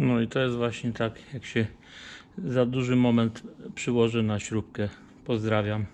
No i to jest właśnie tak, jak się za duży moment przyłoży na śrubkę. Pozdrawiam.